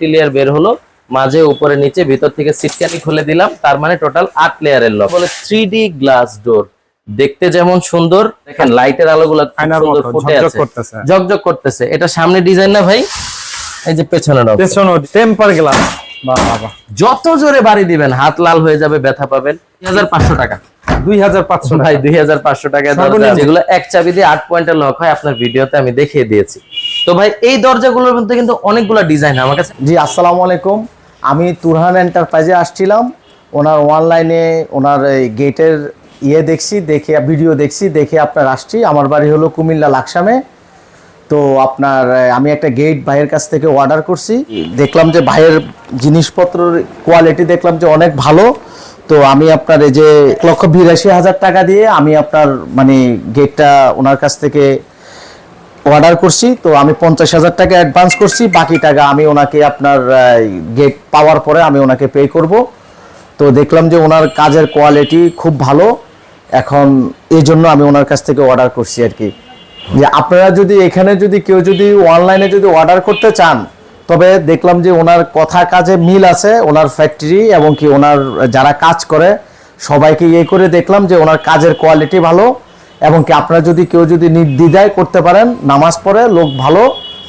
একটি লেয়ার বের হলো মাঝে উপরে নিচে ভিতর থেকে সিটকানি খুলে দিলাম তার মানে টোটাল আট লেয়ারের লক বলে থ্রি ডি গ্লাস ডোর দেখতে যেমন সুন্দর দেখেন লাইটের আলোগুলো সুন্দর ফুটে আছে। করতেছে। ঝকঝক করতেছে। এটা সামনে ডিজাইন না ভাই? এই যে পেছনের পেছনে টেম্পার গ্লাস যত জোরে বাড়ি দিবেন হাত লাল হয়ে যাবে ব্যথা পাবেন। দুই হাজার পাঁচশো টাকা। দুই হাজার পাঁচশো ভাই দুই হাজার পাঁচশো টাকা সর্বনিম্ন। যেগুলো এক চাবি দিয়ে আট পয়েন্টের লক হয় আপনার ভিডিওতে আমি দেখিয়ে দিয়েছি। তো ভাই এই দরজাগুলোর মধ্যে কিন্তু অনেকগুলো ডিজাইন আমার কাছে। জি আসসালামু আলাইকুম। আমি তুরহান এন্টারপ্রাইজে আসছিলাম। ওনার অনলাইনে ওনার এই গেটের ইয়ে দেখছি দেখে ভিডিও দেখছি দেখে আপনার আসছি। আমার বাড়ি হলো কুমিল্লা লাকসামে। তো আপনার আমি একটা গেট ভাইয়ের কাছ থেকে অর্ডার করছি। দেখলাম যে ভাইয়ের জিনিসপত্রের কোয়ালিটি দেখলাম যে অনেক ভালো। তো আমি আপনার এই যে এক লক্ষ বিরাশি হাজার টাকা দিয়ে আমি আপনার মানে গেটটা ওনার কাছ থেকে অর্ডার করছি। তো আমি পঞ্চাশ হাজার টাকা অ্যাডভান্স করছি। বাকি টাকা আমি ওনাকে আপনার গেট পাওয়ার পরে আমি ওনাকে পে করব। তো দেখলাম যে ওনার কাজের কোয়ালিটি খুব ভালো। এখন এই জন্য আমি ওনার কাছ থেকে অর্ডার করছি আর কি। যে আপনারা যদি এখানে যদি কেউ যদি অনলাইনে যদি অর্ডার করতে চান তবে দেখলাম যে ওনার কথা কাজে মিল আছে ওনার ফ্যাক্টরি এবং কি ওনার যারা কাজ করে সবাইকে ইয়ে করে দেখলাম যে ওনার কাজের কোয়ালিটি ভালো এবং কি আপনারা যদি কেউ যদি নির্দ্বিধায় করতে পারেন নামাজ পড়ে লোক ভালো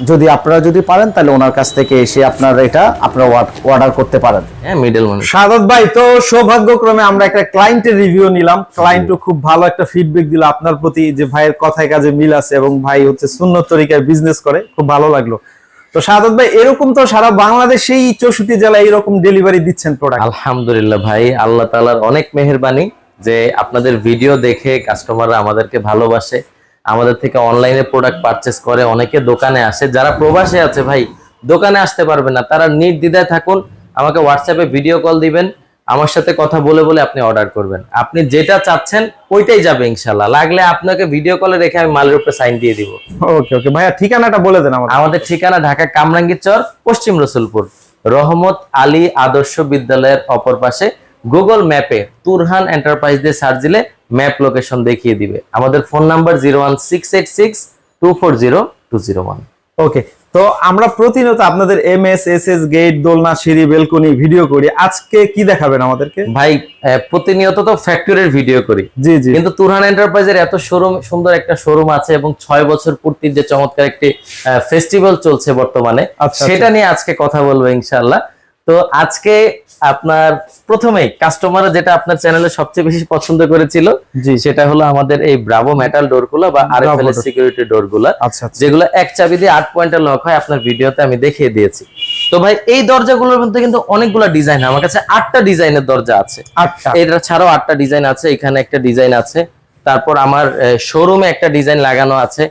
যদি আপনারা যদি পারেন তাহলে ওনার কাছ থেকে এসে আপনারা এটা আপনারা অর্ডার করতে পারেন। হ্যাঁ মিডল সাদত ভাই তো সৌভাগ্যক্রমে আমরা একটা ক্লায়েন্টের রিভিউ নিলাম। ক্লায়েন্টও খুব ভালো একটা ফিডব্যাক দিল আপনার প্রতি যে ভাইয়ের কথায় কাজে মিল আছে এবং ভাই হচ্ছে শূন্য তরিকায় বিজনেস করে খুব ভালো লাগল। তো সাদত ভাই, এরকম তো সারা বাংলাদেশেই চৌষট্টি জেলায় এরকম ডেলিভারি দিচ্ছেন প্রোডাক্ট আলহামদুলিল্লাহ ভাই, আল্লাহ তালার অনেক মেহরবানি যে আপনাদের ভিডিও দেখে কাস্টমাররা আমাদেরকে ভালোবাসে। আমাদের থেকে অনলাইনে প্রোডাক্ট পারচেস করে, অনেকে দোকানে আসে। যারা প্রবাসে আছে ভাই, দোকানে আসতে পারবে না, তারা নির্দ্বিধায় থাকুন, আমাকে হোয়াটসঅ্যাপে ভিডিও কল দিবেন। আমার সাথে কথা বলে বলে আপনি অর্ডার করবেন। আপনি যেটা চাচ্ছেন ওইটাই যাবে ইনশাল্লাহ লাগলে আপনাকে ভিডিও কলে রেখে আমি মালের উপরে সাইন দিয়ে দিব। ওকে ওকে ভাইয়া ঠিকানাটা বলে দেন আমাদের। আমাদের ঠিকানা ঢাকা কামরাঙ্গীর চর পশ্চিম রসুলপুর। রহমত আলী আদর্শ বিদ্যালয়ের অপর পাশে গুগল ম্যাপে তুরহান এন্টারপ্রাইজ দিয়ে সার্চ দিলে ম্যাপ লোকেশন দেখিয়ে দিবে। আমাদের phone number zero one six eight six two four zero two zero one okay তো আমরা প্রতিনিয়ত আপনাদের M S S S gate দোলনা সিঁড়ি বেলকনি ভিডিও করি। আজকে কি দেখাবেন আমাদেরকে? ভাই প্রতিনিয়ত তো ফ্যাক্টরির ভিডিও করি। জি জি। কিন্তু তুরহান এন্টারপ্রাইজের এত শোরুম সুন্দর একটা শোরুম আছে এবং ছয় বছর পূর্তির যে চমৎকার একটি ফেস্টিভ্যাল চলছে বর্তমানে আচ্ছা, সেটা নিয়ে আজকে কথা বলব ইনশাল্লাহ তো আজকে আপনার প্রথমেই কাস্টমার যেটা আপনার চ্যানেলে সবচেয়ে বেশি পছন্দ করেছিল জি সেটা হলো আমাদের এই ব্রাভো মেটাল ডোরগুলো বা আরএফএল। সিকিউরিটি ডোরগুলা আচ্ছা যেগুলো এক চাবি দিয়ে আট পয়েন্টের লক হয় আপনার ভিডিওতে আমি দেখিয়ে দিয়েছি। তো ভাই এই দরজাগুলোর মধ্যে কিন্তু অনেকগুলো ডিজাইন আমার কাছে আটটা ডিজাইনের দরজা আছে। আটটা। এটা ছাড়াও আটটা ডিজাইন আছে এখানে একটা ডিজাইন আছে। তারপর আমার শোরুমে একটা ডিজাইন লাগানো আছে।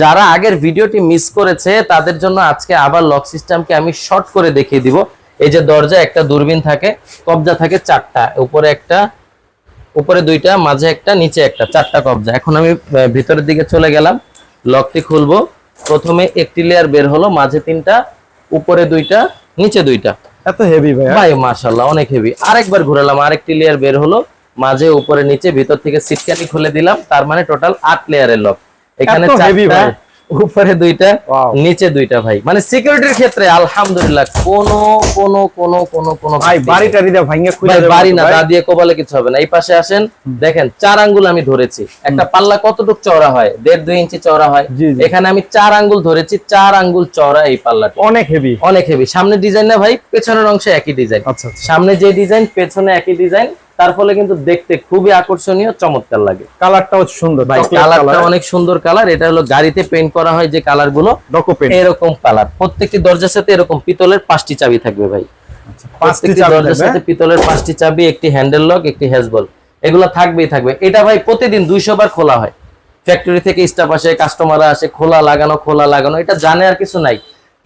যারা আগের ভিডিওটি মিস করেছে তাদের জন্য আজকে আবার লক সিস্টেমকে আমি শর্ট করে দেখিয়ে দিব। এই যে দরজা একটা দূরবীন থাকে কবজা থাকে চারটা। উপরে একটা উপরে দুইটা মাঝে একটা নিচে একটা চারটা কবজা। এখন আমি ভিতরের দিকে চলে গেলাম লকটি খুলবো। প্রথমে একটি লেয়ার বের হলো মাঝে তিনটা উপরে দুইটা নিচে দুইটা। এত হেভি ভাই ভাই মাশাল্লাহ অনেক হেভি আরেকবার ঘুরালাম আরেকটি লেয়ার বের হলো মাঝে উপরে নিচে ভিতর থেকে সিটকানি খুলে দিলাম তার মানে টোটাল আট লেয়ারের লক এখানে চারটা। উপরে দুইটা নিচে দুইটা ভাই। মানে সিকিউরিটির ক্ষেত্রে আলহামদুলিল্লাহ কোনো কোনো কোনো কোনো কোনো ভাই ত্রুটি বাড়ি নেই। টাড়ি দিয়ে ভাঙিয়ে খুলে বাড়ি না দা দিয়ে কোবালে কিছু হবে না। এই পাশে আসেন দেখেন চার আঙ্গুল আমি ধরেছি। একটা পাল্লা কতটুক চওড়া হয়? দেড় দুই ইঞ্চি চওড়া হয়। এখানে আমি চার আঙ্গুল ধরেছি চার আঙ্গুল চওড়া এই পাল্লাটা। অনেক হেভি অনেক হেভি সামনে ডিজাইন না ভাই পেছনের অংশে একই ডিজাইন আচ্ছা আচ্ছা। সামনে যে ডিজাইন পেছনে একই ডিজাইন তার ফলে কিন্তু দেখতে খুবই আকর্ষণীয় চমৎকার লাগে। কালারটাও সুন্দর ভাই কালারটা অনেক সুন্দর কালার। এটা হলো গাড়িতে পেইন্ট করা হয় যে কালারগুলো এরকম কালার। প্রত্যেকটি দরজার সাথে এরকম পিতলের পাঁচটি চাবি থাকবে ভাই। পাঁচটি প্রত্যেকটি দরজার সাথে পিতলের পাঁচটি চাবি একটি হ্যান্ডেল লক একটি হ্যাজবল এগুলো থাকবেই থাকবে। এটা ভাই প্রতিদিন দুইশো বার খোলা হয়। ফ্যাক্টরি থেকে স্টাফ আসে কাস্টমাররা আসে খোলা লাগানো খোলা লাগানো এটা জানে আর কিছু নাই।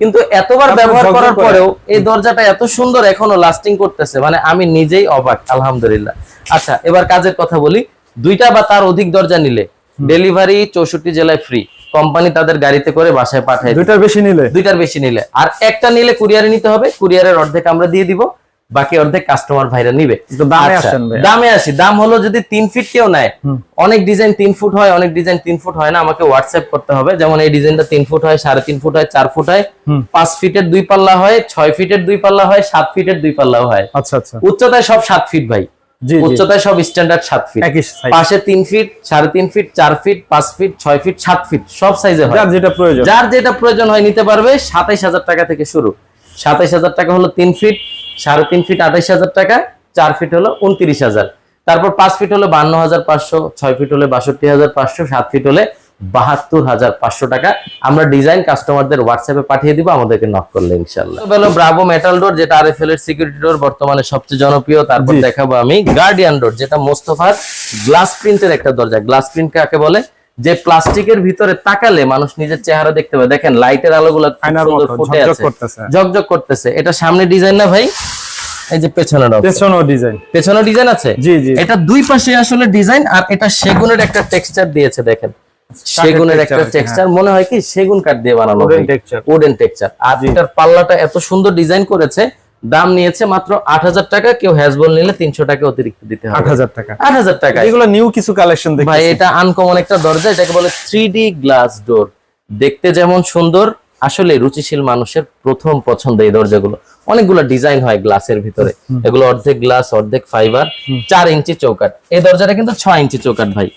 কিন্তু এতবার ব্যবহার করার পরেও এই দরজাটা এত সুন্দর এখনও লাস্টিং করতেছে। মানে আমি নিজেই অবাক আলহামদুলিল্লাহ। আচ্ছা এবার কাজের কথা বলি। দুইটা বা তার অধিক দরজা নিলে ডেলিভারি চৌষট্টি জেলায় ফ্রি কোম্পানি তাদের গাড়িতে করে বাসায় পাঠায় দুইটার বেশি নিলে? দুইটার বেশি নিলে। আর একটা নিলে কুরিয়ারে নিতে হবে। কুরিয়ারের অর্ধেক আমরা দিয়ে দিব। বাকি অর্ধেক কাস্টমার ভাইরা নিবে। দামে আচ্ছা। দামে আসি। দাম হলো যদি তিন ফিট কেউ নেয় অনেক ডিজাইন তিন ফুট হয় অনেক ডিজাইন তিন ফুট হয় না আমাকে হোয়াটসঅ্যাপ করতে হবে। যেমন এই ডিজাইনটা তিন ফুট হয় সাড়ে তিন ফুট হয় চার ফুট হয় পাঁচ ফিটের দুই পাল্লা হয় ছয় ফিটের দুই পাল্লা হয় সাত ফিটের দুই পাল্লাও হয়। আচ্ছা আচ্ছা। উচ্চতায় সব সাত ফিট ভাই। উচ্চতায় সব স্ট্যান্ডার্ড সাত ফিট পাশে তিন ফিট সাড়ে তিন ফিট চার ফিট পাঁচ ফিট ছয় ফিট সাত ফিট সব সাইজে হয়। যেটা প্রয়োজন। যার যেটা প্রয়োজন হয় নিতে পারবে সাতাইশ হাজার টাকা থেকে শুরু। সাতাইশ হাজার টাকা হলো তিন ফিট সাড়ে তিন ফিট আঠাইশ হাজার টাকা চার ফিট হলো উনত্রিশ হাজার। তারপর পাঁচ ফিট হলো বান্ন হাজার পাঁচশো ছয় ফিট হলে বাষট্টি হাজার পাঁচশো সাত ফিট হলে বাহাত্তর হাজার পাঁচশো টাকা। আমরা ডিজাইন কাস্টমারদের হোয়াটসঅ্যাপে পাঠিয়ে দিব আমাদেরকে নক করলে ইনশাল্লাহ হলো ব্রাভো মেটাল ডোর যেটা আর এফ এল এর সিকিউরিটি ডোর বর্তমানে সবচেয়ে জনপ্রিয়। তারপর। দেখাবো আমি গার্ডিয়ান ডোর যেটা মোস্তফার গ্লাস প্রিন্টের একটা দরজা। গ্লাস প্রিন্ট কাকে বলে? যে প্লাস্টিকের ভিতরে তাকালে মানুষ নিজের চেহারা দেখতে পাবে দেখেন লাইটের আলোগুলো ফুটে ঝকঝক আছে। করতেছে। ঝকঝক করতেছে। এটা সামনে ডিজাইন না ভাই? এই যে পেছনের। ডিজাইন। পেছনে ডিজাইন আছে? জি, জি। এটা দুই পাশে আসলে ডিজাইন আর এটা সেগুনের একটা টেক্সচার দিয়েছে দেখেন। সেগুনের একটা টেক্সচার মনে হয় কি সেগুন কাঠ দিয়ে বানানো উডেন টেক্সচার আর এটার পাল্লাটা এত সুন্দর ডিজাইন করেছে দাম নিয়েছে মাত্র আট হাজার টাকা। কেউ হ্যাজবল নিলে তিনশো টাকা অতিরিক্ত দিতে আট হবে হাজার টাকা। আট হাজার টাকা। এগুলো নিউ কিছু কালেকশন ভাই এটা আনকমন একটা দরজা এটাকে বলে থ্রি ডি গ্লাস ডোর দেখতে যেমন সুন্দর আসলে রুচিশীল মানুষের প্রথম পছন্দ এই দরজাগুলো। অনেকগুলো ডিজাইন হয় গ্লাসের ভিতরে। এগুলো অর্ধেক গ্লাস অর্ধেক ফাইবার চার ইঞ্চি চৌকাট এই দরজাটা কিন্তু ছয় ইঞ্চি চৌকাট ভাই।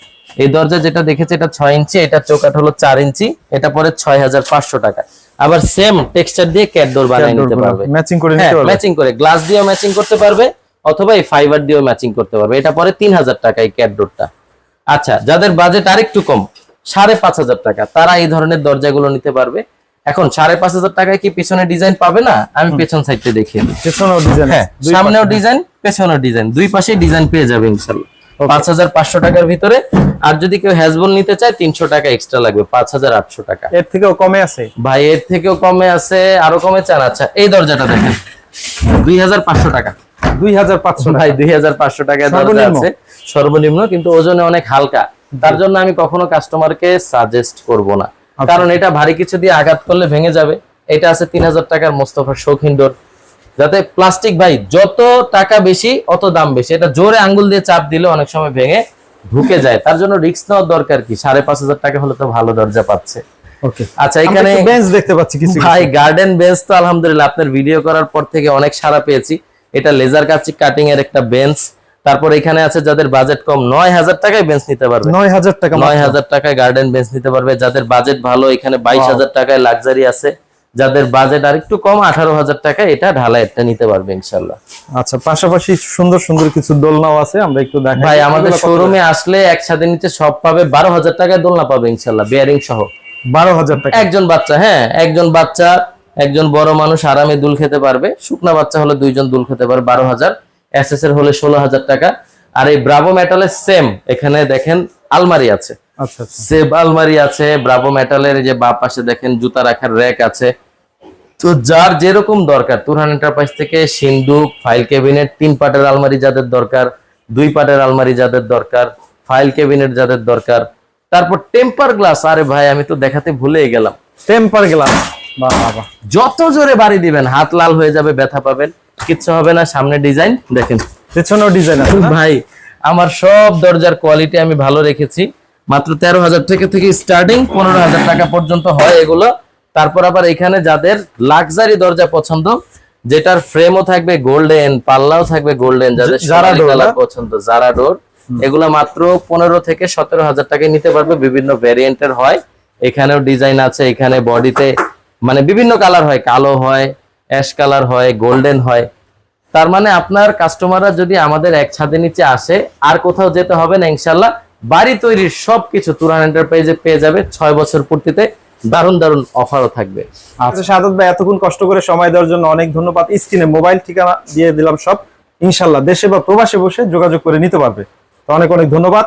এই দরজা যেটা দেখেছে এটা ছয় ইঞ্চি এটা চৌকাট হলো চার ইঞ্চি এটা পরে ছয় হাজার পাঁচশো টাকা। আবার সেম টেক্সচার দিয়ে ক্যাট ডোর বানিয়ে নিতে পারবে। ম্যাচিং করে হ্যাঁ নিতে পারবে। ম্যাচিং করে গ্লাস দিয়েও ম্যাচিং করতে পারবে অথবা এই ফাইবার দিয়েও ম্যাচিং করতে পারবে। এটা পরে তিন হাজার টাকা এই ক্যাট ডোরটা আচ্ছা যাদের বাজেট আরেকটু কম সাড়ে পাঁচ হাজার টাকা তারা এই ধরনের দরজাগুলো নিতে পারবে। এখন সাড়ে পাঁচ হাজার টাকায় কি পিছনে ডিজাইন পাবে না? আমি পেছন সাইডটা দেখিয়ে দিই। পেছনেও ডিজাইন হ্যাঁ সামনেও ডিজাইন পেছনেও ডিজাইন দুই পাশে ডিজাইন পেয়ে যাবে ইনশাল্লাহ। পাঁচ হাজার পাঁচশো টাকার ভিতরে। আর যদি কেউ হ্যাজবল নিতে চায় তিনশো টাকা এক্সট্রা লাগবে পাঁচ হাজার আটশো টাকা। এর থেকেও কমে আছে? ভাই এর থেকেও কমে আছে আরও কমে চান আচ্ছা এই দরজাটা দেখেন। দুই হাজার পাঁচশো টাকা। দুই হাজার পাঁচশো ভাই দুই হাজার পাঁচশো টাকায় দরজা সর্বনিম্ন? আছে। সর্বনিম্ন কিন্তু ওজনে অনেক হালকা। তার জন্য আমি কখনো কাস্টমারকে সাজেস্ট করব না। আচ্ছা। কারণ এটা ভারী কিছু দিয়ে আঘাত করলে ভেঙে যাবে। এটা আছে তিন হাজার টাকার মোস্তফার শৌখিন ডোর যাতে প্লাস্টিক ভাই যত টাকা বেশি অত দাম বেশি। এটা জোরে আঙ্গুল দিয়ে চাপ দিলে অনেক সময় ভেঙে ঢুকে যায়। তার জন্য রিস্ক নেওয়ার দরকার কি? সাড়ে পাঁচ হাজার টাকা হলে তো ভালো দরজা পাচ্ছে। আচ্ছা এখানে বেঞ্চ দেখতে পাচ্ছি কিছু কিছু। ভাই গার্ডেন বেঞ্চ তো আলহামদুলিল্লাহ আপনার ভিডিও করার পর থেকে অনেক সাড়া পেয়েছি। এটা লেজার কাচিক কাটিং এর একটা বেঞ্চ তারপর এখানে আছে যাদের বাজেট কম নয় হাজার টাকায় বেঞ্চ নিতে পারবে। নয় হাজার টাকা নয় হাজার টাকায় গার্ডেন বেঞ্চ নিতে পারবে। যাদের বাজেট ভালো এখানে বাইশ হাজার টাকায় লাক্সারি আছে। যাদের বাজেট আর একটু কম আঠারো হাজার টাকা এটা ঢালাইয়েরটা নিতে পারবে ইনশাল্লাহ। আচ্ছা পাশাপাশি সুন্দর সুন্দর কিছু দোলনাও আছে আমরা একটু দেখাই। ভাই আমাদের শোরুমে আসলে একসাথে নিচে সব পাবে বারো হাজার টাকায় দোলনা পাবে ইনশাল্লাহ বিয়ারিং সহ। বারো হাজার টাকা। একজন বাচ্চা হ্যাঁ একজন বাচ্চা একজন বড় মানুষ আরামে দুল খেতে পারবে। শুকনা বাচ্চা হলে দুইজন দুল খেতে পারবে বারো হাজার। এস এস এর হলে ষোলো হাজার টাকা। আর এই ব্রাভো মেটালের সেম এখানে দেখেন আলমারি আছে। আচ্ছা আচ্ছা। সেব আলমারি আছে ব্রাভো মেটালের যে বাঁ পাশে দেখেন জুতা রাখার র্যাক আছে। তো যার যেরকম দরকার তুরহান এন্টারপ্রাইজ থেকে সিন্ধুক ফাইল ক্যাবিনেট তিন পাটের আলমারি যাদের দরকার দুই পাটের আলমারি যাদের দরকার ফাইল ক্যাবিনেট যাদের দরকার। তারপর টেম্পার গ্লাস আরে ভাই আমি তো দেখাতে ভুলেই গেলাম। টেম্পার গ্লাস যত জোরে বাড়ি দিবেন হাত লাল হয়ে যাবে ব্যথা পাবেন কিচ্ছু হবে না সামনে ডিজাইন দেখেন। পেছনেও ডিজাইন আছে ভাই আমার সব দরজার কোয়ালিটি আমি ভালো রেখেছি। মাত্র তেরো হাজার থেকে থেকে স্টার্টিং পনেরো হাজার টাকা পর্যন্ত হয় এগুলো। তারপর আবার এখানে যাদের লাক্সারি দরজা পছন্দ যেটার ফ্রেমও থাকবে গোল্ডেন পাল্লাও থাকবে গোল্ডেন যাদের? পছন্দ জারা ডোর এগুলো মাত্র পনেরো থেকে সতেরো হাজার টাকায় নিতে পারবে বিভিন্ন ভ্যারিয়েন্টের হয়। এখানেও ডিজাইন আছে এখানে বডিতে মানে বিভিন্ন কালার হয় কালো হয় অ্যাশ কালার হয় গোল্ডেন হয়। তার মানে আপনার কাস্টমাররা যদি আমাদের এক ছাদের নিচে আসে আর কোথাও যেতে হবে না ইনশাল্লাহ বাড়ি তৈরির সবকিছু তুরান এন্টারপ্রাইজে পেয়ে যাবে ছয় বছর পূর্তিতে। দারুণ দারুণ অফারও থাকবে। আচ্ছা। সাদত ভাই, এতক্ষণ কষ্ট করে সময় দেওয়ার জন্য অনেক ধন্যবাদ। স্ক্রিনে মোবাইল ঠিকানা দিয়ে দিলাম সব। ইনশাল্লাহ দেশে বা প্রবাসে বসে যোগাযোগ করে নিতে পারবে। তো অনেক অনেক ধন্যবাদ।